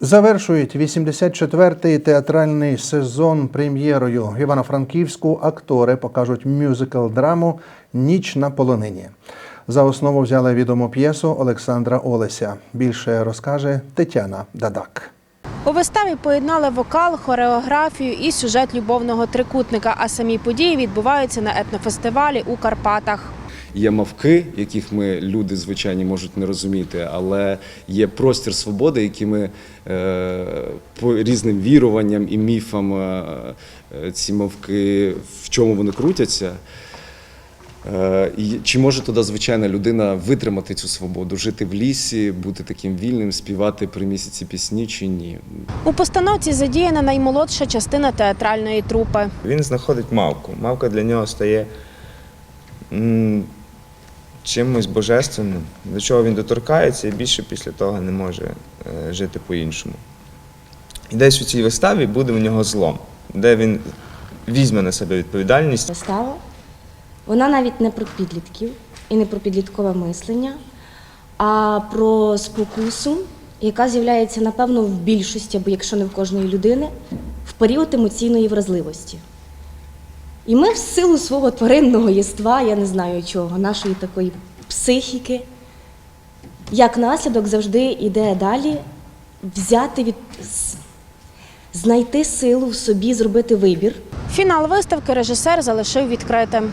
Завершують 84-й театральний сезон прем'єрою. Івано-Франківську актори покажуть мюзикл-драму Ніч на полонині. За основу взяли відому п'єсу Олександра Олеся. Більше розкаже Тетяна Дадак. У виставі поєднали вокал, хореографію і сюжет любовного трикутника. А самі події відбуваються на етнофестивалі у Карпатах. Є мавки, яких ми люди звичайні можуть не розуміти, але є простір свободи, які ми е, по різним віруванням і міфам е, е, ці мавки, в чому вони крутяться. І чи може туди звичайна людина витримати цю свободу, жити в лісі, бути таким вільним, співати при місяці пісні чи ні? У постановці задіяна наймолодша частина театральної трупи. Він знаходить мавку. Мавка для нього стає чимось божественним, до чого він доторкається і більше після того не може е, жити по-іншому. І десь у цій виставі буде у нього злом, де він візьме на себе відповідальність. Вистава. Вона навіть не про підлітків і не про підліткове мислення, а про спокусу, яка з'являється, напевно, в більшості, або якщо не в кожної людини, в період емоційної вразливості. І ми в силу свого тваринного єства, я не знаю чого, нашої такої психіки, як наслідок завжди йде далі взяти від знайти силу в собі, зробити вибір. Фінал виставки режисер залишив відкритим.